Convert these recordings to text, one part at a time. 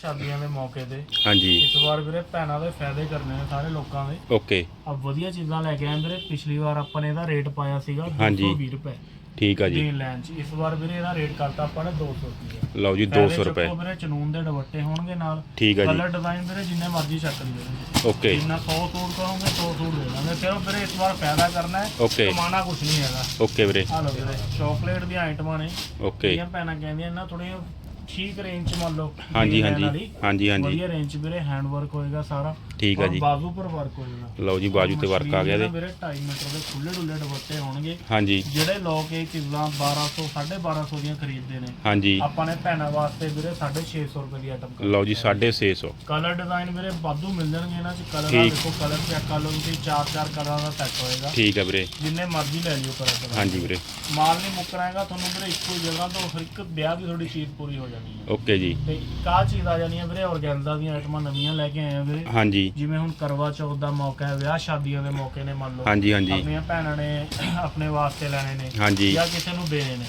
ਸ਼ਾਦੀਆਂ ਦੇ ਮੌਕੇ ਤੇ। ਹਾਂਜੀ। ਇਸ ਵਾਰ ਵੀਰੇ ਭੈਣਾਂ ਦੇ ਫਾਇਦੇ ਕਰਨੇ ਨੇ ਸਾਰੇ ਲੋਕਾਂ ਦੇ। ਓਕੇ। ਆ ਵਧੀਆ ਚੀਜ਼ਾਂ ਲੈ ਕੇ ਆਏ ਵੀਰੇ। ਪਿਛਲੀ ਵਾਰ ਆਪਾਂ ਨੇ ਇਹਦਾ ਰੇਟ ਪਾਇਆ ਸੀਗਾ ਹਾਂਜੀ। 220 ਰੁਪਏ। ਠੀਕ ਆ ਜੀ। ਦੇਨ ਲੈਣ ਚ। ਇਸ ਵਾਰ ਵੀਰੇ ਇਹਦਾ ਰੇਟ ਕਰਤਾ ਆਪਾਂ ਨੇ 200 ਰੁਪਏ। ਲਓ ਜੀ ਫਾਇਦੇ 200 ਰੁਪਏ। ਵੀਰੇ ਚਨੂਨ ਦੇ ਦੁਪੱਟੇ ਹੋਣਗੇ ਨਾਲ। ਠੀਕ ਆ ਜੀ। ਕਲਰ ਡਿਜ਼ਾਈਨ ਵੀਰੇ ਜਿੰਨੇ ਮਰਜ਼ੀ ਲਿਓ ਵੀਰੇ। ਓਕੇ। ਜਿੰਨਾ 100 ਸੂਟ ਕਰੋਗੇ 100 ਸੂਟ ਦੇ ਦਾਂਗੇ। ਸਿਰਫ ਵੀਰੇ ਇਸ ਵਾਰ ਫਾਇਦਾ ਕਰਨਾ ਹੈ। ਓਕੇ। ਕਮਾਣਾ ਕੁਝ ਨਹੀਂ ਹੈਗਾ। ਓਕੇ ਵੀਰੇ। ਆ ਲਓ ਵੀਰੇ ਚਾਕਲੇਟ ਦੀਆਂ ਆਈਟਮਾਂ ਨੇ। ਓਕੇ। ਜਿਹੜੀਆਂ ਭੈਣਾਂ ਕਹਿੰਦੀਆਂ ਇਹਨਾਂ ਥੋੜੀਆਂ ਠੀਕ ਰੇਂਜ ਚ ਮੰਨ ਲਓ ਹਾਂਜੀ ਹਾਂਜੀ। ਹਾਂਜੀ ਹਾਂਜੀ। ਵਧੀਆ ਰੇਂਜ ਚ ਵੀਰੇ ਹੈਂਡ ਵਰਕ ਹੋਏਗਾ ਸਾਰਾ। ਠੀਕ ਆ ਜੀ। ਬਾਜ਼ੂ ਪਰ ਵਰਕ ਹੋਏਗਾ। ਲਓ ਜੀ ਬਾਜੂ ਤੇ ਵਰਕ ਆ ਗਿਆ ਇਹਦੇ। ਵੀਰੇ 2.5 ਮੀਟਰ ਦੇ ਖੁੱਲੇ ਡੁੱਲੇ ਦੁਪੱਟੇ ਹੋਣਗੇ। ਹਾਂਜੀ। ਜਿਹੜੇ ਲੋਕ ਇਹ ਚੀਜ਼ਾਂ 1200 1250 ਦੀਆਂ ਖਰੀਦਦੇ ਨੇ ਹਾਂਜੀ। ਆਪਾਂ ਨੇ ਭੈਣਾਂ ਵਾਸਤੇ ਵੀਰੇ 650 ਰੁਪਏ ਦੀ ਆਈਟਮ ਲਓ ਜੀ 650 ਕਲਰ ਡਿਜ਼ਾਈਨ ਵੀਰੇ ਵਾਧੂ ਮਿਲ ਜਾਣਗੇ ਇਹਨਾਂ ਚ। ਕਲਰ। ਦੇਖੋ ਕਲਰ ਚੈੱਕ ਕਰ ਲਓ ਤੁਸੀਂ ਚਾਰ ਚਾਰ ਕਲਰਾਂ ਦਾ ਸੈੱਟ ਹੋਏਗਾ। ਠੀਕ ਆ ਵੀਰੇ। ਜਿੰਨੇ ਮਰਜ਼ੀ ਲੈ ਲਿਓ ਕਲਰ ਹਾਂਜੀ ਵੀਰੇ। ਮਾਲ ਨਹੀਂ ਮੁੱਕਣਾ ਹੈਗਾ ਤੁਹਾਨੂੰ ਵੀਰੇ ਇੱਕੋ ਹੀ ਜਗ੍ਹਾ ਤੋਂ ਹਰ ਇੱਕ ਵਿਆਹ ਦੀ ਤੁਹਾਡੀ ਚੀਜ਼ ਪੂਰੀ ਹੋ ਜਾਣੀ ਹੈ ਓਕੇ ਜੀ। ਤੇ ਕਾ ਚੀਜ਼ ਆ ਜਾਣੀ ਹੈ ਵੀਰੇ? ਔਰਗੈਂਜ਼ਾ ਦੀਆਂ ਆਈਟਮਾਂ ਨਵੀਆਂ ਲੈ ਕੇ ਆਏ ਆ ਵੀਰੇ। ਹਾਂਜੀ। ਜਿਵੇਂ ਹੁਣ ਕਰਵਾ ਚੌਥ ਦਾ ਮੌਕਾ ਹੈ ਵਿਆਹ ਸ਼ਾਦੀਆਂ ਦੇ ਮੌਕੇ ਨੇ ਮੰਨ ਲਓ। ਹਾਂਜੀ ਹਾਂਜੀ। ਆਪਣੀਆਂ ਭੈਣਾਂ ਨੇ ਆਪਣੇ ਵਾਸਤੇ ਲੈਣੇ ਨੇ ਹਾਂਜੀ। ਜਾਂ ਕਿਸੇ ਨੂੰ ਦੇਣੇ ਨੇ।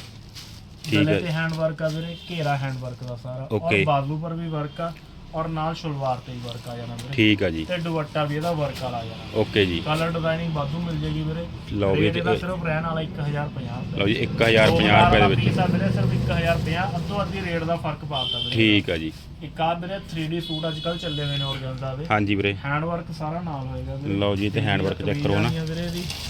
ਠੀਕ ਹੈ। ਤੇ ਹੈਂਡ ਵਰਕ ਆ ਵੀਰੇ ਘੇਰਾ ਹੈਂਡ ਵਰਕ ਦਾ ਸਾਰਾ। ਔਰ। ਬਾਜ਼ੂ ਪਰ ਵੀ ਵਰਕ ਆ। ਔਰ ਨਾਲ ਸ਼ਲਵਾਰ ਤੇ ਵੀ ਵਰਕ ਆ ਜਾਣਾ ਵੀਰੇ। ਠੀਕ ਆ ਜੀ। ਤੇ ਦੁਪੱਟਾ ਵੀ ਇਹਦਾ ਵਰਕ ਵਾਲਾ ਆ ਜਾਣਾ। ਓਕੇ ਜੀ। ਕਲਰ ਡਿਜ਼ਾਈਨਿੰਗ ਵਾਧੂ ਮਿਲ ਜੇਗੀ ਵੀਰੇ। ਲਓ ਵੀ ਇਹਦਾ ਇਹ- ਸਿਰਫ ਰਹਿਣ ਵਾਲਾ 1050 ਲਓ ਜੀ 1050 ਰੁਪਏ ਦੇ ਵਿੱਚ। ਪੀਸ ਆ ਵੀਰੇ ਸਿਰਫ 1050 ਅੱਧੋ ਅੱਧੀ ਰੇਟ ਦਾ ਫ਼ਰਕ ਪਾਤਾ ਵੀਰੇ। ਠੀਕ ਆ ਜੀ। ਇੱਕ ਆ ਵੀਰੇ 3D ਸੂਟ ਅੱਜ ਕੱਲ ਚੱਲੇ ਹੋਏ ਨੇ ਔਰਗੈਂਜ਼ਾ ਦੇ ਹਾਂਜੀ ਵੀਰੇ। ਹੈਂਡ ਵਰਕ ਸਾਰਾ ਨਾਲ ਹੋਏਗਾ ਵੀਰੇ। ਲਓ ਜੀ ਤੇ ਹੈਂਡ ਵਰਕ ਚੈੱਕ ਕਰੋ ਨਾ ਆ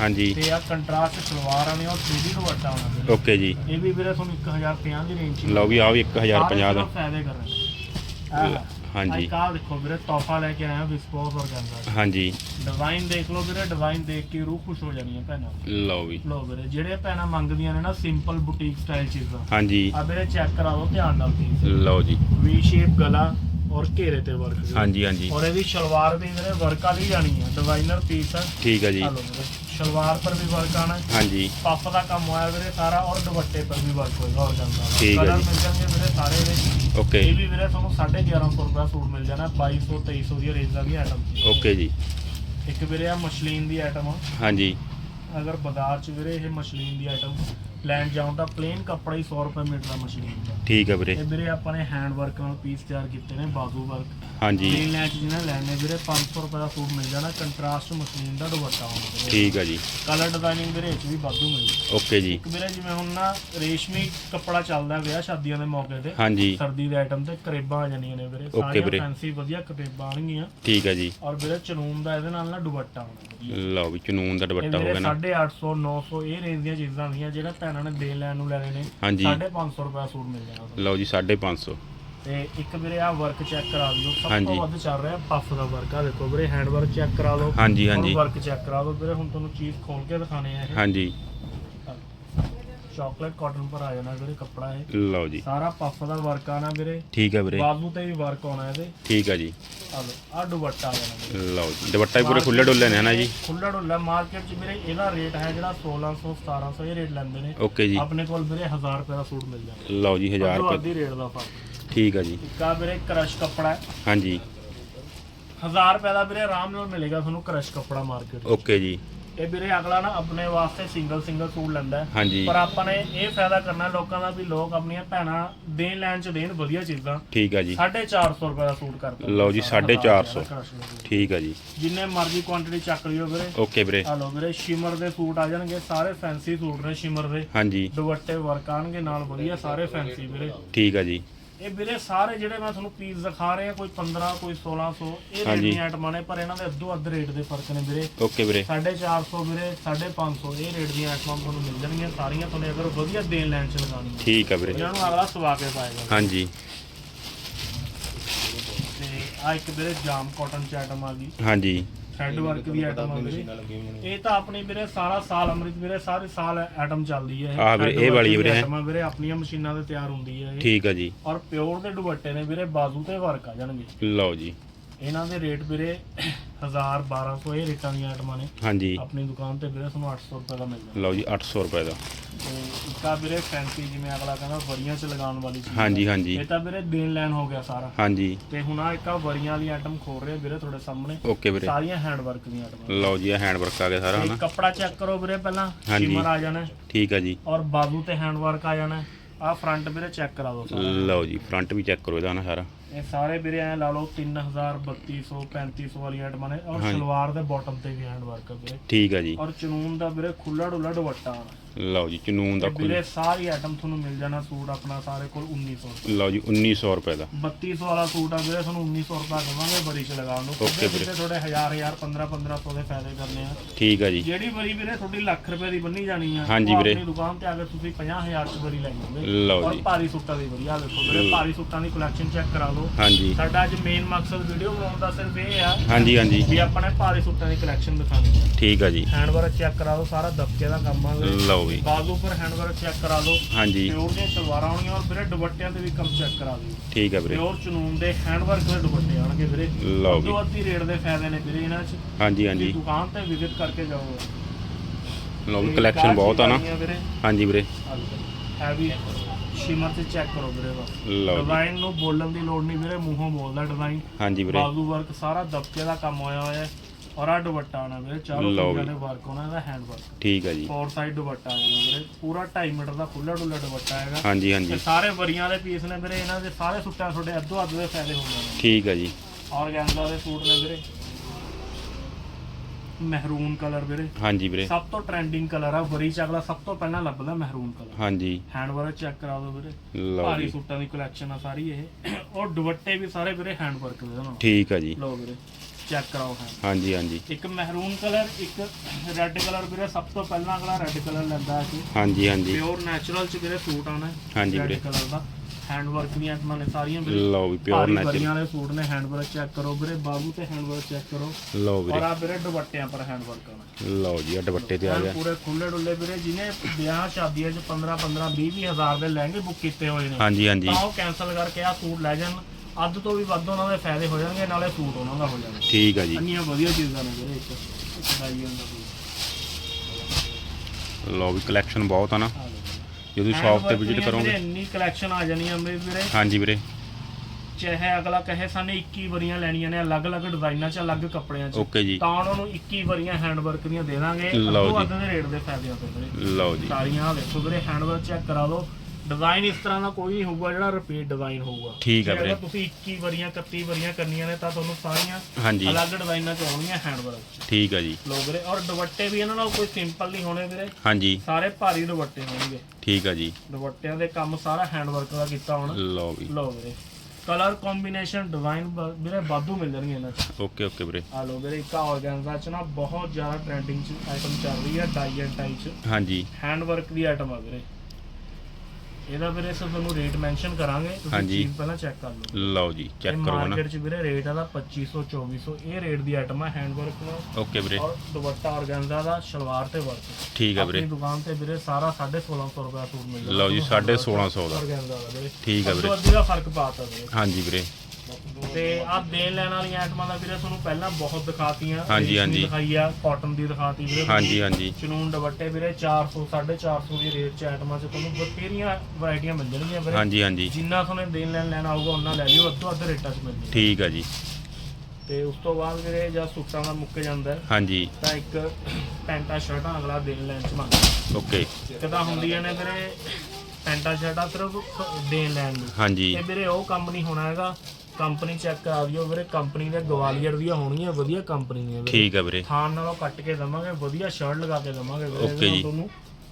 ਹਾਂਜੀ। ਤੇ ਆ ਕੰਟਰਾਸਟ ਸਲਵਾਰ ਆਣੀ ਔਰ 3D ਦੁਪੱਟਾ ਆਉਣਾ ਓਕੇ ਜੀ। ਇਹ ਵੀ ਵੀਰੇ ਤੁਹਾਨੂੰ 1050 ਦੀ ਰੇਂਜ 'ਚ ਹੀ ਲਓ ਵੀ ਆਹ ਵੀ 1050 ਦਾ। ਫਾਇਦੇ ਕਰ ਰਹੇ ਨੇ। ਹਾਂਜੀ। ਕਾ ਦੇਖੋ ਵੀਰੇ ਤੋਹਫਾ ਲੈ ਕੇ ਆਇਆ ਵਿਸਪੋਸ ਔਰਗੈਂਜ਼ਾ ਹਾਂਜੀ। ਡਿਜ਼ਾਈਨ ਦੇਖ ਲਓ ਵੀਰੇ ਡਿਜ਼ਾਈਨ ਦੇਖ ਕੇ ਰੂਹ ਖੁਸ਼ ਹੋ ਜਾਣੀ ਹੈ ਭੈਣਾਂ। ਲਓ ਵੀ। ਲੋ ਵੀਰੇ ਜਿਹੜੇ ਭੈਣਾਂ ਮੰਗਦੀਆਂ ਨੇ ਨਾ ਸਿੰਪਲ ਬੁਟੀਕ ਸਟਾਈਲ ਚੀਜ਼ਾਂ ਹਾਂਜੀ। ਆ ਵੀਰੇ ਚੈੱਕ ਕਰਾ ਲਓ ਧਿਆਨ ਨਾਲ ਪਲੀਜ਼ ਲਓ ਜੀ। ਵੀ ਸ਼ੇਪ ਗਲਾ ਔਰ ਘੇਰੇ ਤੇ ਵਰਕ ਹਾਂਜੀ ਹਾਂਜੀ। ਔਰ ਇਹਦੀ ਸ਼ਲਵਾਰ ਵੀ ਵੀਰੇ ਵਰਕ ਵਾਲੀ ਜਾਣੀ ਹੈ ਡਿਜ਼ਾਈਨਰ ਪੀਸ ਹੈ ਠੀਕ ਆ ਜੀ। ਆ ਲਓ ਵੀਰੇ। ਸ਼ਲਵਾਰ ਪਰ ਵੀ ਵਰਕ ਆਣਾ ਹੈ। ਹਾਂਜੀ। ਪੱਫ ਦਾ ਕੰਮ ਹੋਇਆ ਵੀਰੇ ਸਾਰਾ ਔਰ ਦੁਪੱਟੇ ਪਰ ਵੀ ਵਰਕ ਹੋਏਗਾ ਔਰ ਜਾਂਦਾ ਠੀਕ ਹੈ ਜੀ। ਮਿਲ ਜਾਣਗੇ ਵੀਰੇ ਸਾਰੇ ਇਹਦੇ ਓਕੇ। ਇਹ ਵੀ ਵੀਰੇ ਤੁਹਾਨੂੰ 1150 ਰੁਪਏ ਸੂਟ ਮਿਲ ਜਾਣਾ 2200 2300 ਦੀ ਰੇਂਜ ਦਾ ਵੀ ਆਈਟਮ ਓਕੇ ਜੀ। ਇੱਕ ਵੀਰੇ ਆ ਮਸ਼ਲੀਨ ਦੀ ਆਈਟਮ ਆ। ਹਾਂਜੀ। ਅਗਰ ਬਾਜ਼ਾਰ 'ਚ ਵੀਰੇ ਇਹ ਮਸ਼ਲੀਨ ਦੀ ਆਈਟਮ ਲੈਣ ਜਾਉਂ ਤਾਂ ਪਲੇਨ ਕੱਪੜਾ ਹੀ 100 ਰੁਪਏ ਮੀਟਰ ਦਾ ਮਸ਼ਲੀਨ ਦਾ। ਠੀਕ ਆ ਵੀਰੇ। ਇਹ ਵੀਰੇ ਆਪਾਂ ਨੇ ਹੈਂਡ ਵਰਕ ਨਾਲ ਪੀਸ ਤਿਆਰ ਕੀਤੇ ਨੇ ਬਾਜ਼ੂ ਵਰਕ ਹਾਂਜੀ। ਪਲੇਨ ਲੈਣ 'ਚ ਜਿਹਨਾਂ ਲੈਣੇ ਵੀਰੇ 500 ਰੁਪਏ ਦਾ ਸੂਟ ਮਿਲ ਜਾਣਾ ਕੰਟਰਾਸਟ ਮਸ਼ਲੀਨ ਦਾ ਦੁਪੱਟਾ ਹੋਣਾ ਵੀਰੇ। ਠੀਕ ਆ ਜੀ। ਕਲਰ ਡਿਜ਼ਾਈਨਿੰਗ ਵੀਰੇ ਇਹ 'ਚ ਵੀ ਵਾਧੂ ਮਿਲ ਜੂ ਓਕੇ ਜੀ। ਇੱਕ ਵੀਰੇ ਜਿਵੇਂ ਹੁਣ ਨਾ ਰੇਸ਼ਮੀ ਕੱਪੜਾ ਚੱਲਦਾ ਵਿਆਹ ਸ਼ਾਦੀਆਂ ਦੇ ਮੌਕੇ ਤੇ। ਹਾਂਜੀ। ਸਰਦੀ ਦੇ ਆਈਟਮ ਤੇ ਕਰੇਬਾਂ ਆ ਜਾਂਦੀਆਂ ਨੇ ਵੀਰੇ। ਸਾਰੀਆਂ ਫੈਂਸੀ ਵਧੀਆ ਕਰੇਬਾਂ ਆਣਗੀਆਂ ਠੀਕ ਆ ਜੀ। ਔਰ ਵੀਰੇ ਚਨੂਨ ਦਾ ਇਹਦੇ ਨਾਲ ਨਾ ਦੁਪੱਟਾ ਵਧੀਆ। ਲਓ ਵੀ ਚਨੂਨ ਦਾ ਇਹ ਦੁਪੱਟਾ ਹੋ ਵੀਰੇ ਗਿਆ ਨਾ। 850 900 ਇਹ ਰੇਂਜ ਦੀਆਂ ਚੀਜ਼ਾਂ ਹੁੰਦੀਆਂ ਜਿਹੜਾ ਭੈਣਾਂ ਨੇ ਦੇਣ ਲੈਣ ਨੂੰ ਲੈਣੇ ਨੇ। ਹਾਂਜੀ। 550 ਰੁਪਏ ਦਾ ਸੂਟ ਮਿਲ ਜਾਣਾ। ਤੁਹਾਨੂੰ। ਲਓ ਜੀ 550 ਤੇ ਇੱਕ ਵੀਰੇ ਆ ਵਰਕ ਚੈੱਕ ਕਰਾ ਦਿਓ। ਸਭ ਹਾਂਜੀ। ਤੋਂ ਵੱਧ ਚੱਲ ਰਿਹਾ ਪਫ ਦਾ ਵਰਕ ਆ ਦੇਖੋ ਵੀਰੇ ਹੈਂਡ ਵਰਕ ਚੈੱਕ ਕਰਾ ਲਓ ਹਾਂਜੀ ਹਾਂਜੀ। ਵਰਕ ਚੈੱਕ ਕਰਾ ਦਿਓ। ਵੀਰੇ ਹੁਣ ਤੁਹਾਨੂੰ ਚੀਜ਼ ਖੋਲ ਕੇ ਦਿਖਾਣੇ ਆ ਇਹ। ਹਾਂਜੀ। ਚਾਕਲੇਟ ਕਾਟਨ ਪਰ ਆ ਜਾਣਾ ਵੀਰੇ ਕੱਪੜਾ ਇਹ। ਲਓ ਜੀ। ਸਾਰਾ ਪਫ ਦਾ ਵਰਕ ਆਣਾ ਵੀਰੇ। ਠੀਕ ਆ ਵੀਰੇ। ਬਾਜ਼ੂ ਤੇ ਵੀ ਵਰਕ ਆਉਣਾ ਇਹਦੇ। ਠੀਕ ਆ ਜੀ। ਆ ਲਓ ਆ ਦੁਪੱਟਾ ਆ ਜਾਣਾ ਵੀਰੇ। ਲਓ ਜੀ। ਦੁਪੱਟਾ ਵੀ ਪੂਰੇ ਖੁੱਲੇ ਡੁੱਲੇ ਨੇ ਹਨਾ ਜੀ? ਖੁੱਲਾ ਡੁੱਲਾ ਮਾਰਕੀਟ 'ਚ ਵੀਰੇ ਇਹਦਾ ਰੇਟ ਹੈ ਜਿਹੜਾ 1600 1700 ਇਹ ਰੇਟ ਲੈਂਦੇ ਨੇ। ਓਕੇ ਜੀ। ਆਪਣੇ ਕੋਲ ਵੀਰੇ 1000 ਰੁਪਏ ਦਾ ਸੂਟ ਮਿਲ ਜਾਣਾ ਲਓ ਜੀ 1000 ਅੱਧੋ ਰੁਪਏ। ਅੱਧੀ ਰੇਟ ਦਾ ਫ਼ਰਕ ਠੀਕ ਆ ਜੀ। ਇੱਕ ਵੀਰੇ ਕਰਸ਼ ਕੱਪੜਾ ਹੈ। ਹਾਂਜੀ। 1000 ਰੁਪਏ ਦਾ ਵੀਰੇ ਆਰਾਮ ਨਾਲ ਮਿਲੇਗਾ ਤੁਹਾਨੂੰ ਕਰਸ਼ ਕੱਪੜਾ ਮਾਰਕੀਟ ਓਕੇ ਜੀ। ਇਹ ਵੀਰੇ ਅਗਲਾ ਨਾ ਆਪਣੇ ਵਾਸਤੇ ਸਿੰਗਲ ਸਿੰਗਲ ਸੂਟ ਲੈਂਦਾ ਹੈ। ਹਾਂਜੀ। ਪਰ ਆਪਾਂ ਨੇ ਇਹ ਫਾਇਦਾ ਕਰਨਾ ਲੋਕਾਂ ਦਾ ਵੀ ਲੋਕ ਆਪਣੀਆਂ ਭੈਣਾਂ ਦੇਣ ਲੈਣ ਚ ਦੇਣ ਵਧੀਆ ਚੀਜ਼ਾਂ। ਠੀਕ ਆ ਜੀ। 450 ਰੁਪਏ ਦਾ ਸੂਟ ਕਰਦਾ ਲਓ ਜੀ, 450 ਠੀਕ ਆ ਜੀ। ਜਿੰਨੇ ਮਰਜ਼ੀ ਕੁਆਂਟੀਟੀ ਚੱਕ ਲਿਓ ਵੀਰੇ। ਓਕੇ ਵੀਰੇ। ਆ ਲਓ ਵੀਰੇ ਸ਼ਿਮਰ ਦੇ ਸੂਟ ਆ ਜਾਣਗੇ ਸਾਰੇ ਫੈਂਸੀ ਸੂਟ ਨੇ ਸ਼ਿਮਰ ਦੇ। ਹਾਂਜੀ। ਦੁਪੱਟੇ ਵਰਕ ਆਣਗੇ ਨਾਲ ਵਧੀਆ ਸਾਰੇ ਫੈਂਸੀ ਵੀਰੇ। ਠੀਕ ਆ ਜੀ। ਇਹ ਵੀਰੇ ਸਾਰੇ ਜਿਹੜੇ ਮੈਂ ਤੁਹਾਨੂੰ ਪੀਸ ਦਿਖਾ ਰਿਹਾ ਕੋਈ 15 ਕੋਈ 1600 ਇਹ ਰੇਟ ਹਾਂਜੀ। ਆਈਟਮਾਂ ਨੇ ਪਰ ਇਹਨਾਂ ਦੇ ਅੱਧੋ ਅੱਧ ਰੇਟ ਦੇ ਫ਼ਰਕ ਨੇ ਵੀਰੇ। ਓਕੇ ਵੀਰੇ। 450 ਵੀਰੇ 550 ਇਹ ਰੇਟ ਦੀਆਂ ਆਈਟਮਾਂ ਤੁਹਾਨੂੰ ਮਿਲ ਜਾਣਗੀਆਂ ਸਾਰੀਆਂ ਤੁਹਾਨੂੰ ਅਗਰ ਵਧੀਆ ਦੇਣ ਲੈਣ ਚ ਲਗਾਉਣੀਆਂ ਠੀਕ ਆ ਵੀਰੇ। ਇਹਨਾਂ ਨੂੰ ਅਗਲਾ ਸਵਾ ਕੇ ਪਾਏਗਾ ਹਾਂਜੀ। ਤੇ ਆ ਇੱਕ ਵੀਰੇ ਜਾਮ ਕਾਟਨ ਚ ਆਈਟਮ ਆ ਗਈ। ਹਾਂਜੀ। ਥ੍ਰੈਡ ਵਰਕ ਦੀ ਆਈਟਮ ਆ ਵੀਰੇ ਇਹ ਤਾਂ ਆਪਣੀ ਵੀਰੇ ਸਾਰਾ ਸਾਲ ਅੰਮ੍ਰਿਤ ਵੀਰੇ ਸਾਰੇ ਸਾਲ ਆਈਟਮ ਚੱਲਦੀ ਹੈ ਆਹ ਵੀਰੇ, ਇਹ ਵਾਲੀ ਵੀਰੇ ਹੈ। ਆਈਟਮ ਵੀਰੇ ਆਪਣੀਆਂ ਮਸ਼ੀਨਾਂ ਤੇ ਤਿਆਰ ਹੁੰਦੀ ਹੈ ਇਹ। ਠੀਕ ਆ ਜੀ। ਔਰ ਪਿਓਰ ਦੇ ਦੁਪੱਟੇ ਨੇ ਵੀਰੇ ਬਾਜ਼ੂ ਤੇ ਵਰਕ ਆ ਜਾਣਗੇ। ਲਓ ਜੀ। ਇਹਨਾਂ ਦੇ ਰੇਟ ਵੀਰੇ 1000 1200 ਇਹ ਰੇਟਾਂ ਦੀਆਂ ਆਈਟਮਾਂ ਨੇ। ਹਾਂਜੀ। ਆਪਣੀ ਦੁਕਾਨ ਤੇ ਵੀਰੇ ਤੁਹਾਨੂੰ 800 ਰੁਪਏ ਦਾ ਮਿਲ ਜਾਣਾ। ਲਓ ਜੀ 800 ਰੁਪਏ ਦਾ। ਇੱਕ ਵੀਰੇ ਫੈਂਸੀ ਜਿਵੇਂ ਅਗਲਾ ਕਹਿੰਦਾ ਵਰੀਆਂ ਚ ਲਗਾਉਣ ਵਾਲੀ ਚੀਜ਼ ਹਾਂਜੀ ਹਾਂਜੀ। ਇਹ ਤਾਂ ਵੀਰੇ ਦੇਣ ਲੈਣ ਹੋ ਗਿਆ ਸਾਰਾ। ਹਾਂਜੀ। ਤੇ ਹੁਣ ਆ ਇੱਕ ਆ ਵਰੀਆਂ ਵਾਲੀ ਆਈਟਮ ਖੋਲ ਰਹੇ ਵੀਰੇ ਤੁਹਾਡੇ ਸਾਹਮਣੇ। ਓਕੇ ਵੀਰੇ। ਸਾਰੀਆਂ ਹੈਂਡ ਵਰਕ ਦੀਆਂ ਆਈਟਮਾਂ ਲਓ ਜੀ ਇਹ ਹੈਂਡ ਵਰਕ ਆ ਗਿਆ ਸਾਰਾ ਹਨਾ? ਕੱਪੜਾ ਚੈੱਕ ਕਰੋ ਵੀਰੇ ਪਹਿਲਾਂ। ਸ਼ਿਮਰ ਆ ਜਾਣਾ। ਠੀਕ ਆ ਜੀ। ਔਰ ਬਾਜ਼ੂ ਤੇ ਹੈਂਡ ਵਰਕ ਆ ਜਾਣਾ। ਆ ਫਰੰਟ ਵੀਰੇ ਚੈੱਕ ਕਰਾ ਦਿਓ ਸਾਰਾ। ਲਓ ਜੀ ਫਰੰਟ ਵੀ ਚੈੱਕ ਕਰੋ ਇਹਦਾ ਨਾ ਸਾਰਾ। ਇਹ ਸਾਰੇ ਵੀਰੇ ਐ ਲਾ ਲਓ 3000 3200 3500 ਵਾਲੀਆਂ ਆਈਟਮਾਂ ਨੇ ਔਰ ਹਾਂਜੀ। ਸਲਵਾਰ ਦੇ ਬਾਟਮ ਤੇ ਵੀ ਹੈਂਡ ਵਰਕ ਵੀਰੇ। ਠੀਕ ਹੈ ਜੀ। ਔਰ ਚਨੂਨ ਦਾ ਵੀਰੇ ਖੁੱਲਾ ਡੁੱਲਾ ਦੁਪੱਟਾ ਆਉਣਾ ਲਓ ਜੀ ਚਨੂਨ ਦਾ ਤੇ ਖੁੱਲ ਵੀਰੇ ਸਾਰੀ ਆਈਟਮ ਤੁਹਾਨੂੰ ਮਿਲ ਜਾਣਾ ਸੂਟ ਆਪਣਾ ਸਾਰੇ ਕੋਲ 1900 ਰੁਪਏ। ਲਓ ਜੀ 1900 ਰੁਪਏ ਦਾ। 3200 ਵਾਲਾ ਸੂਟ ਆ ਵੀਰੇ ਤੁਹਾਨੂੰ 1900 ਰੁਪਏ ਦੇਵਾਂਗੇ ਬਰੀ ਚ ਲਗਾਉਣ ਨੂੰ। Okay ਵੀਰੇ। ਵੀਰੇ ਤੁਹਾਡੇ 1000 1000 15 1500 ਦੇ ਫਾਇਦੇ ਕਰਨੇ ਆ। ਠੀਕ ਹੈ ਜੀ। ਜਿਹੜੀ ਬਰੀ ਵੀਰੇ ਤੁਹਾਡੀ ਲੱਖ ਰੁਪਏ ਦੀ ਬੰਨੀ ਜਾਣੀ ਆ ਹਾਂਜੀ ਉਹ ਵੀਰੇ। ਆਪਣੀ ਦੁਕਾਨ ਤੇ ਆ ਕੇ ਤੁਸੀਂ 50000 ਚ ਬਰੀ ਲੈ ਜਾਓਗੇ। ਲਓ ਔਰ ਜੀ। ਭਾਰੀ ਸੂਟਾਂ ਦੀ ਵਧੀਆ ਦੇਖੋ ਵੀਰੇ ਲਓ। ਭਾਰੀ ਸੂਟਾਂ ਦੀ ਕਲੈਕਸ਼ਨ ਚੈੱਕ ਕਰਾ ਲਓ। ਹਾਂਜੀ। ਸਾਡਾ ਅੱਜ ਮੇਨ ਮਕਸਦ ਵੀਡੀਓ ਬਣਾਉਣ ਦਾ ਸਿਰਫ ਇਹ ਆ ਹਾਂਜੀ ਹਾਂਜੀ। ਵੀ ਆਪਾਂ ਨੇ ਭਾਰੀ ਸੂਟਾਂ ਦੀ ਕਲੈਕਸ਼ਨ ਦਿਖਾਣੀ ਹੈ ਠੀਕ ਹੈ ਜੀ। ਹੈਂਡ ਵਰਕ ਚੈੱਕ ਕਰਾ ਲਓ ਸਾਰਾ ਦਬਕੇ ਦਾ ਕੰਮ ਆ। ਲਓ ਵੀ ਬਾਜ਼ੂ ਪਰ ਹੈਂਡ ਵਰਕ ਚੈੱਕ ਕਰਾ ਲਓ ਹਾਂਜੀ। ਪਿਓਰ ਦੀਆਂ ਸਲਵਾਰਾਂ ਆਉਣਗੀਆਂ ਔਰ ਵੀਰੇ ਦੁਪੱਟਿਆਂ ਤੇ ਵੀ ਕੰਮ ਚੈੱਕ ਕਰਾ ਦਿਓ। ਠੀਕ ਹੈ ਵੀਰੇ। ਪਿਓਰ ਚਨੂਨ ਦੇ ਹੈਂਡ ਵਰਕ ਦੇ ਦੁਪੱਟੇ ਆਣਗੇ ਵੀਰੇ। ਲਓ ਦੋ ਅੱਧੀ ਰੇਟ ਦੇ ਫਾਇਦੇ ਨੇ ਵੀਰੇ ਇਹਨਾਂ 'ਚ। ਹਾਂਜੀ ਹਾਂਜੀ। ਦੁਕਾਨ ਤੇ ਵਿਜ਼ਿਟ ਕਰਕੇ ਜਾਓ। ਲਓ ਕਲੈਕਸ਼ਨ ਬਹੁਤ ਆ ਨਾ। ਹਾਂਜੀ ਵੀਰੇ। ਹੈਵੀ ਸ਼ਿਮਰ ਤੇ ਚੈੱਕ ਕਰੋ ਵੀਰੇ ਬਸ। ਲਓ ਜੀ। ਡਿਜ਼ਾਈਨ ਨੂੰ ਬੋਲਣ ਦੀ ਲੋੜ ਨਹੀਂ ਵੀਰੇ ਮੂੰਹੋਂ ਬੋਲਦਾ ਡਿਜ਼ਾਈਨ ਹਾਂਜੀ ਵੀਰੇ। ਬਾਜ਼ੂ ਵਰਕ ਸਾਰਾ ਦਬਕੇ ਦਾ ਕੰਮ ਹੋਇਆ ਹੋਇਆ ਹੈ ਔਰ ਆ ਦੁਪੱਟਾ ਆਣਾ ਵੀਰੇ ਚਾਰੋਂ ਲਓ। ਦੇ ਵਰਕ ਹੋਣਾ ਇਹਦਾ ਹੈਂਡ ਵਰਕ ਠੀਕ ਹੈ ਜੀ। ਫੋਰ ਸਾਈਡ ਦੁਪੱਟਾ ਆ ਜਾਣਾ ਵੀਰੇ ਪੂਰਾ 2.5 ਮੀਟਰ ਦਾ ਖੁੱਲਾ ਡੁੱਲਾ ਦੁਪੱਟਾ ਹੈਗਾ। ਹਾਂਜੀ ਤੇ ਹਾਂਜੀ ਸਾਰੇ ਵਰੀਆਂ ਦੇ ਪੀਸ ਨੇ ਵੀਰੇ ਇਹਨਾਂ ਦੇ ਸਾਰੇ ਸੁੱਟਾਂ ਤੁਹਾਡੇ ਅੱਧੋ ਅੱਧ ਦੇ ਫਾਇਦੇ ਹੋ ਠੀਕ ਹੈ ਜੀ। ਔਰਗੈਂਜ਼ਾ ਦੇ ਸੂਟ ਨੇ ਵੀਰੇ। ਮਹਿਰੂਨ ਕਲਰ ਵੀਰੇ। ਹਾਂਜੀ ਵੀਰੇ। ਸਭ ਤੋਂ ਟ੍ਰੈਂਡਿੰਗ ਕਲਰ ਆ ਵਰੀ ਚ ਅਗਲਾ ਸਭ ਤੋਂ ਪਹਿਲਾਂ ਲੱਭਦਾ ਮਹਿਰੂਨ ਕਲਰ। ਹਾਂਜੀ। ਹੈਂਡ ਵਰਕ ਚੈੱਕ ਕਰਾ ਦਿਓ ਵੀਰੇ। ਭਾਰੀ ਸੂਟਾਂ ਦੀ ਕਲੈਕਸ਼ਨ ਆ ਸਾਰੀ ਇਹ। ਔਰ ਦੁਪੱਟੇ ਵੀ ਸਾਰੇ ਵੀਰੇ ਹੈਂਡ ਵਰਕ ਦੇ ਨਾਲ। ਠੀਕ ਹੈ ਜੀ। ਲਓ ਵੀਰੇ ਚੈੱਕ ਕਰਾਓ ਹਾਂਜੀ ਹਾਂਜੀ। ਇੱਕ ਮਹਿਰੂਨ ਕਲਰ ਇੱਕ ਰੈੱਡ ਕਲਰ ਵੀਰੇ। ਸਭ ਤੋਂ ਪਹਿਲਾਂ ਅਗਲਾ ਰੈੱਡ ਕਲਰ ਲੈਂਦਾ ਸੀ ਹਾਂਜੀ ਹਾਂਜੀ। ਪਿਓਰ ਨੈਚੁਰਲ ਚ ਵੀਰੇ ਸੂਟ ਆਣਾ ਹਾਂਜੀ ਰੈੱਡ ਵੀਰੇ। ਕਲਰ ਦਾ। ਹੈਂਡ ਵਰਕ ਦੀਆਂ ਆਈਟਮਾਂ ਨੇ ਸਾਰੀਆਂ ਲਓ ਵੀ ਪਿਓਰ ਨੈਚੁਰਲ ਵਰੀਆਂ ਵਾਲੇ ਸੂਟ ਨੇ ਹੈਂਡ ਵਰਕ ਚੈੱਕ ਕਰੋ ਵੀਰੇ ਬਾਬੂ ਤੇ ਹੈਂਡ ਵਰਕ ਚੈੱਕ ਕਰੋ। ਲਓ ਔਰ ਵੀਰੇ ਆ ਵੀਰੇ ਦੁਪੱਟਿਆਂ ਪਰ ਹੈਂਡ ਵਰਕ ਆਣਾ ਲਓ ਜੀ ਆ ਦੁਪੱਟੇ ਤੇ ਆ ਗਿਆ। ਪੂਰੇ ਖੁੱਲੇ ਡੁੱਲੇ ਵੀਰੇ ਜਿਹਨੇ ਵਿਆਹ ਸ਼ਾਦੀਆਂ 'ਚ 15 15 20 20 ਹਜ਼ਾਰ ਦੇ ਲਹਿੰਗੇ ਬੁੱਕ ਕੀਤੇ ਹੋਏ ਨੇ। ਹਾਂਜੀ ਹਾਂਜੀ। ਤਾਂ ਉਹ ਕੈਨਸਲ ਕਰਕੇ ਆ ਸੂਟ ਲੈ ਜਾਣ। ਅੱਧ ਤੋਂ ਵੀ ਵੱਧ ਉਹਨਾਂ ਦੇ ਫਾਇਦੇ ਹੋ ਜਾਣਗੇ ਨਾਲੇ ਸੂਟ ਉਹਨਾਂ ਦਾ ਹੋ ਜਾਣਾ ਠੀਕ ਹੈ ਜੀ। ਇੰਨੀਆਂ ਵਧੀਆ ਚੀਜ਼ਾਂ ਨੇ ਵੀਰੇ ਇੱਕ ਇੱਕ ਡਾਈਆਂ ਦਾ ਵੀ ਲਓ ਵੀ ਕਲੈਕਸ਼ਨ ਬਹੁਤ ਆ ਨਾ। ਆ ਲਓ। ਜੇ ਤੁਸੀਂ Hand ਸ਼ਾਪ ਤੇ ਵਿਜ਼ਿਟ ਕਰੋਗੇ ਇੰਨੀ ਕਲੈਕਸ਼ਨ ਆ ਜਾਣੀ ਆ ਮੇਰੇ ਵੀਰੇ। ਹਾਂਜੀ ਵੀਰੇ। ਚਾਹੇ ਅਗਲਾ ਕਹੇ ਸਾਨੇ 21 ਵਰੀਆਂ ਲੈਣੀਆਂ ਨੇ ਅਲੱਗ-ਅਲੱਗ ਡਿਜ਼ਾਈਨਾਂ 'ਚ ਅਲੱਗ ਕੱਪੜਿਆਂ 'ਚ। ਓਕੇ ਜੀ। ਤਾਂ ਉਹਨਾਂ ਨੂੰ 21 ਵਰੀਆਂ ਹੈਂਡ ਵਰਕ ਦੀਆਂ ਦੇ ਦਾਂਗੇ। ਲਓ ਅੱਧੋ ਦੇ ਰੇਟ ਦੇ ਫਾਇਦੇ ਵੀਰੇ। ਲਓ ਜੀ। ਸਾਰੀਆਂ ਦੇਖੋ ਵੀਰੇ ਹੈਂਡ ਵਰਕ ਚੈੱਕ ਕਰਾ ਲਓ। ਡਿਜ਼ਾਈਨ ਇਸ ਤਰ੍ਹਾਂ ਦਾ ਕੋਈ ਨਹੀਂ ਹੋਊਗਾ ਜਿਹੜਾ ਰਿਪੀਟ ਡਿਜ਼ਾਈਨ ਹੋਊਗਾ। ਠੀਕ ਜੇ ਅਗਰ ਵੀਰੇ। ਤੁਸੀਂ 21 ਵਰੀਆਂ 31 ਵਰੀਆਂ ਕਰਨੀਆਂ ਨੇ ਤਾਂ ਤੁਹਾਨੂੰ ਸਾਰੀਆਂ ਹਾਂਜੀ। ਅਲੱਗ ਡਿਜ਼ਾਈਨਾਂ ਚ ਆਉਣਗੀਆਂ ਹੈਂਡ ਵਰਕ ਠੀਕ ਹੈ ਜੀ। ਲੋ ਵੀਰੇ ਔਰ ਦੁਪੱਟੇ ਵੀ ਇਹਨਾਂ ਨਾਲ ਕੋਈ ਸਿੰਪਲ ਨਹੀਂ ਹੋਣੇ ਵੀਰੇ। ਹਾਂਜੀ। ਸਾਰੇ ਭਾਰੀ ਦੁਪੱਟੇ ਹੋਣਗੇ। ਠੀਕ ਹੈ ਜੀ। ਦੁਪੱਟਿਆਂ ਦੇ ਕੰਮ ਸਾਰਾ ਹੈਂਡ ਵਰਕ ਦਾ ਕੀਤਾ ਹੋਣਾ। ਲਓ ਵੀ। ਲੋ ਵੀਰੇ ਕਲਰ ਕੰਬੀਨੇਸ਼ਨ ਡਿਜ਼ਾਈਨ ਵੀਰੇ ਵਾਧੂ ਮਿਲ ਜਾਣਗੇ ਇਹਨਾਂ ਚ। ਓਕੇ ਓਕੇ ਵੀਰੇ। ਆ ਲੋ ਵੀਰੇ ਇੱਕ ਆਰਗੈਂਜ਼ਾ ਚ ਨਾ ਬਹੁਤ ਜ਼ਿਆਦਾ ਟ੍ਰੈਂਡਿੰਗ ਚ ਆਈਟਮ ਚੱਲ ਰਹੀ ਹੈ ਡਾਈ ਐਂਡ ਟਾਈ ਚ। ਹਾਂਜੀ। ਹੈਂਡ ਵਰਕ ਦੀ ਆਈਟਮ ਆ ਵੀਰੇ। ਇਹਦਾ ਵੀਰੇ ਸਿਰ ਤੁਹਾਨੂੰ ਰੇਟ ਮੈਂਸ਼ਨ ਕਰਾਂਗੇ ਤੁਸੀਂ ਹਾਂਜੀ। ਚੀਜ਼ ਪਹਿਲਾਂ ਚੈੱਕ ਕਰ ਲਓ। ਲਓ ਜੀ ਚੈੱਕ ਕਰੋ ਨਾ। ਮਾਰਕੀਟ 'ਚ ਵੀਰੇ ਰੇਟ ਆਦਾ 2500 2400 ਇਹ ਰੇਟ ਦੀ ਆਈਟਮ ਆ ਹੈਂਡ ਵਰਕ ਨਾਲ ਓਕੇ ਵੀਰੇ। ਔਰ ਦੁਪੱਟਾ ਆਰਗੈਂਜ਼ਾ ਦਾ ਸ਼ਲਵਾਰ ਤੇ ਵਰਕ ਠੀਕ ਹੈ ਆਪਣੀ ਵੀਰੇ। ਦੁਕਾਨ ਤੇ ਵੀਰੇ ਸਾਰਾ 1650 ਰੁਪਏ ਸੂਟ ਮਿਲ ਜਾਂਦਾ ਲਓ ਜੀ 1650 ਦਾ। ਦਾ ਵੀਰੇ। ਠੀਕ ਹੈ ਵੀਰੇ। ਅੱਧੋ ਅੱਧੀ ਦਾ ਫ਼ਰਕ ਪਾਤਾ ਵੀਰੇ। ਹਾਂਜੀ ਵੀਰੇ। ਤੇ ਆ ਦੇਣ ਲੈਣ ਵਾਲੀਆਂ ਆਈਟਮਾਂ ਦਾ ਵੀਰੇ ਤੁਹਾਨੂੰ ਪਹਿਲਾਂ ਬਹੁਤ ਦਿਖਾਤੀਆਂ। ਹਾਂਜੀ, ਹਾਂਜੀ। ਦਿਖਾਈ ਆ ਕਾਟਨ ਦੀ ਦਿਖਾਤੀ ਵੀਰੇ ਹਾਂਜੀ ਹਾਂਜੀ। ਚਨੂਨ ਦੁਪੱਟੇ ਵੀਰੇ 400 450 ਦੀ ਰੇਟ 'ਚ ਆਈਟਮਾਂ 'ਚ ਤੁਹਾਨੂੰ ਬਥੇਰੀਆਂ ਵੈਰਾਈਟੀਆਂ ਮਿਲ ਜਾਣਗੀਆਂ ਵੀਰੇ। ਹਾਂਜੀ ਹਾਂਜੀ। ਜਿੰਨਾ ਤੁਹਾਨੂੰ ਦੇਣ ਲੈਣ ਲੈਣਾ ਹੋਊਗਾ ਉਹਨਾਂ ਲੈ ਲਿਓ ਅੱਧੋ ਅੱਧ ਰੇਟਾਂ 'ਚ ਮਿਲ ਜਾਊਗਾ ਠੀਕ ਹੈ ਜੀ। ਤੇ ਉਸ ਤੋਂ ਬਾਅਦ ਵੀਰੇ ਜਦ ਸੂਟਾਂ ਦਾ ਮੁੱਕ ਜਾਂਦਾ। ਹੈ, ਹਾਂਜੀ। ਤਾਂ ਇੱਕ ਪੈਂਟਾ ਸ਼ਰਟਾਂ ਅਗਲਾ ਦੇਣ ਲੈਣ 'ਚ ਮੰਗਦਾ। ਓਕੇ। ਇੱਕ ਤਾਂ ਹੁੰਦੀਆਂ ਨੇ ਵੀਰੇ? ਪੈਂਟਾ ਸ਼ਰਟਾਂ ਸਿਰਫ ਦੇਣ ਲੈਣ ਨੂੰ ਹਾਂਜੀ। ਤੇ ਵੀਰੇ ਉਹ ਕੰਮ ਨਹੀਂ ਹੋਣਾ ਹੈਗਾ। ਕੰਪਨੀ ਚੈੱਕ ਕਰਾ ਦਿਓ ਵੀਰੇ ਕੰਪਨੀ ਦੇ ਗਵਾਲੀਅਰ ਦੀਆਂ ਹੋਣਗੀਆਂ ਵਧੀਆ ਕੰਪਨੀ ਦੀਆਂ ਵੀਰੇ। ਠੀਕ ਹੈ ਵੀਰੇ। ਥਾਨ ਨਾਲੋਂ ਕੱਟ ਕੇ ਦਵਾਂਗੇ ਵਧੀਆ ਸ਼ਰਟ ਲਗਾ ਕੇ ਦਵਾਂਗੇ ਵੀਰੇ Okay ਜੀ। ਤੁਹਾਨੂੰ।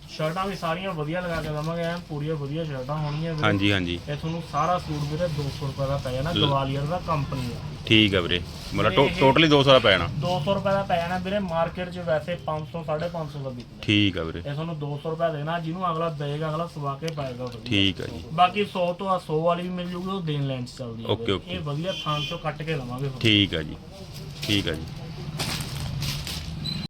ਸ਼ਰਟਾਂ ਵੀ ਸਾਰੀਆਂ ਵਧੀਆ ਲਗਾ ਕੇ ਦਵਾਂਗੇ ਐਨ ਪੂਰੀਆਂ ਵਧੀਆ ਸ਼ਰਟਾਂ ਹੋਣਗੀਆਂ ਵੀਰੇ। ਹਾਂਜੀ ਹਾਂਜੀ। ਇਹ ਤੁਹਾਨੂੰ ਸਾਰਾ ਸੂਟ ਵੀਰੇ 200 ਰੁਪਏ ਦਾ ਪੈ ਜਾਣਾ ਗਵਾਲੀਅਰ ਦਾ ਕੰਪਨੀ ਦਾ। ਠੀਕ ਹੈ ਵੀਰੇ। ਮਤਲਬ ਟੋਟਲੀ 200 ਦਾ ਪੈ ਜਾਣਾ। 200 ਰੁਪਏ ਦਾ ਪੈ ਜਾਣਾ ਵੀਰੇ ਮਾਰਕੀਟ 'ਚ ਵੈਸੇ 500 550 ਦਾ ਵਿਕਦਾ। ਠੀਕ ਹੈ ਵੀਰੇ। ਇਹ ਤੁਹਾਨੂੰ 200 ਰੁਪਏ ਦੇਣਾ ਜਿਹਨੂੰ ਅਗਲਾ ਦੇਗਾ ਅਗਲਾ ਸਵਾ ਕੇ ਪਾਏਗਾ ਵਧੀਆ। ਠੀਕ ਹੈ ਜੀ। ਬਾਕੀ 100 ਤੋਂ 100 ਵਾਲੀ ਵੀ ਮਿਲ ਜੂਗੀ ਉਹ ਦੇਣ ਲੈਣ 'ਚ ਚੱਲਦੀ ਹੈ Okay, ਵੀਰੇ। okay. ਇਹ ਵਧੀਆ ਥਾਂ ਚੋਂ ਕੱਟ ਕੇ ਲਵਾਂਗੇ ਠੀਕ ਹੈ ਜੀ। ਠੀਕ ਹੈ ਜੀ।